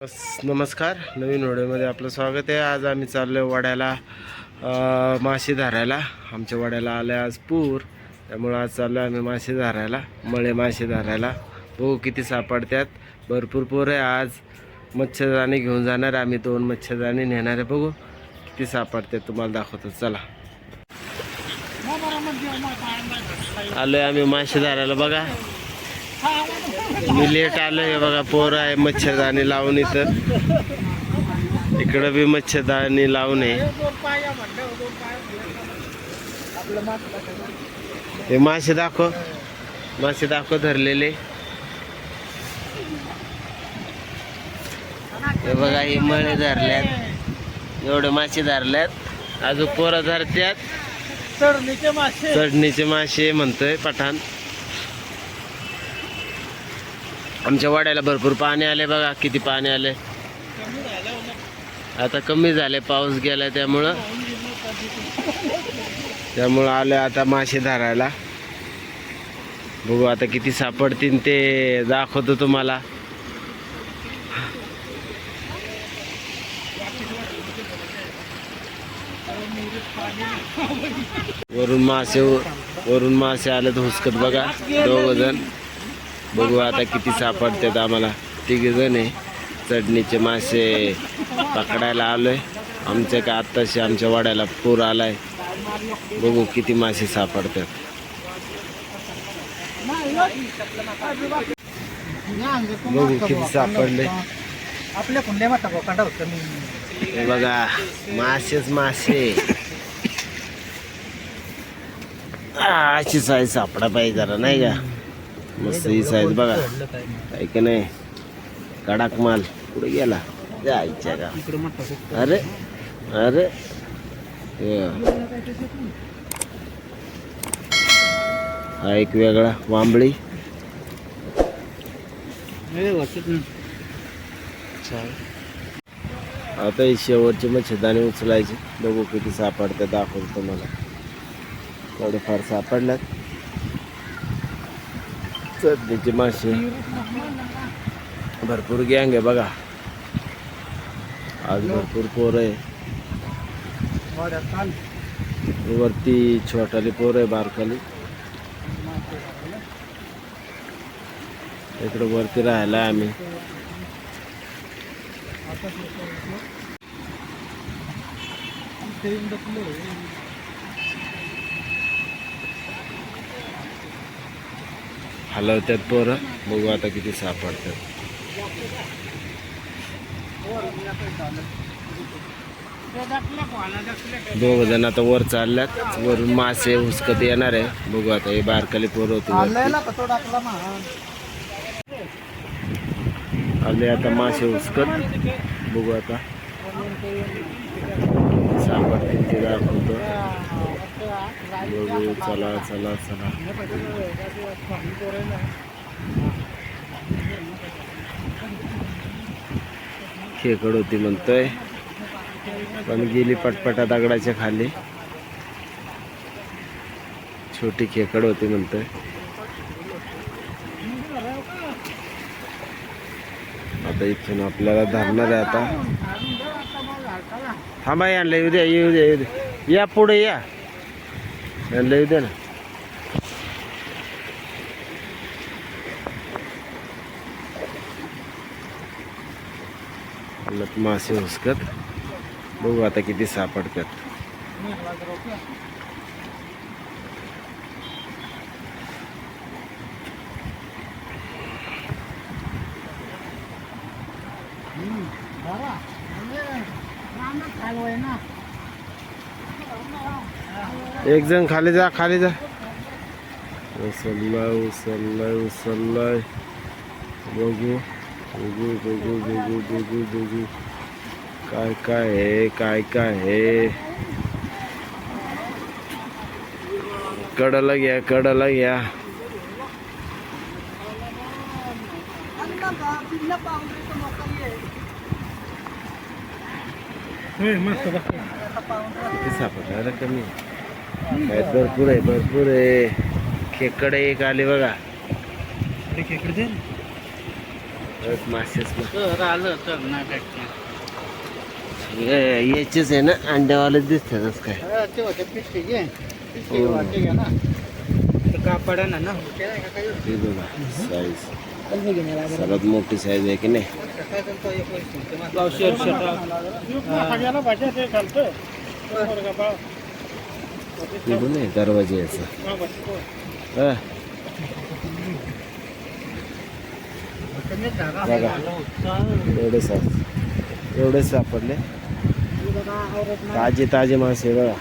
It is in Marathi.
नमस्कार. नवीन व्हिडिओमध्ये आपलं स्वागत आहे. आज आम्ही चाललो आहे वड्याला मासे धरायला. आमच्या वाड्याला आले आज पूर. त्यामुळं आज चाललो आम्ही मासे धरायला मळे मासे धरायला. बघू किती सापडतात भरपूर पोर आहे. आज मच्छरदाणी घेऊन जाणार आहे. आम्ही दोन मच्छरदाणी नेणार आहे. बघू किती सापडतात तुम्हाला दाखवतो. चला. आलोय आम्ही मासे धरायला. बघा. मी लेट आलोय बघा पोर आहे मच्छरदाणी लावून इथं. इकडं बी मच्छरदाणी लावून हे मासे दाखव. मासे दाखव धरलेले. हे बघा हे मळे धरल्यात. एवढे मासे धरल्यात. अजून पोरं धरत्यात. चढणीचे मासे. चढणीचे मासे म्हणतोय पठाण. आमच्या वाड्याला भरपूर पाणी आले बघा किती पाणी आले. आता कमी झाले पाऊस गेला त्यामुळं. त्यामुळं आले आता मासे धरायला. बघू आता किती सापडतील ते दाखवतो तुम्हाला. वरून मासे वरून मासे आले तर हुसकत बघा दोघ जण बघू आता किती सापडतात आम्हाला. तिघे जण आहे. चटणीचे मासे पकडायला आलोय. आमच्या का आत्ताशी आमच्या वाड्याला पूर आलाय. बघू किती मासे सापडतात. बघू किती सापडले. आपल्या कुंड्या माता बोकांडा होतं मी. हे बघा मासेच मासे. आ, अशी साईज सापडा पाहिजे जरा नाही का? मस्त ही साईज बघा. काय की नाही? कडाक माल. कुठे गेला? जायच्या का? अरे अरे. हा. एक वेगळा वांबळी. आता ही शेवटची मच्छरदाणी उचलायची. बघू किती सापडते दाखवतो तुम्हाला. थोडेफार सापडल्यात. चटणीचे मासे भरपूर गँग आहे बघा. आज भरपूर पोर आहे. वरती छोटाली पोर आहे बारकाली. इकडे वरती राहायला आम्ही. हलवत्यात पोरं. बघू आता किती सापडतात. दोघ जण आता वर चालल्यात. वरून मासे हुसकत येणार आहे. बघू आता हे बारकाली पोरं होती आले आता मासे हुसकत. बघू आता. सापडतील ते दाखवतो. चला चला चला खेकड होती म्हणतोय. पण गेली पटपटा दगडाच्या खाली. छोटी खेकड होती म्हणतोय. आता इथून आपल्याला धरणार आहे आता. थांबा आणलं. येऊ द्या येऊ द्या येऊ द्या या पुढे या. यांना येऊ द्या ना मासे हुसकत बघू आता किती सापडतात एक जण खाली जा खाली जा. उचललाय उचललाय उचललाय. बघू बघू बघू बघू बघू बघू. काय काय आहे काय काय आहे कडला घ्या कडला घ्या. मस्त किती सापडला? कमी काय भरपूर आहे भरपूर आहे. खेकडे एक आले बघा. खेकडे मासेच ना आलं तर याचेच आहे ना अंड्यावाले दिसतातच काय. ते ना. कापड ना ना. हे बघा साईज. सर्वात मोठी साईज आहे की नाही. हा. दरवाजे याचा बघा. आहे. एवढे साईज एवढे सापडले. ताजे ताजे मासे बघा.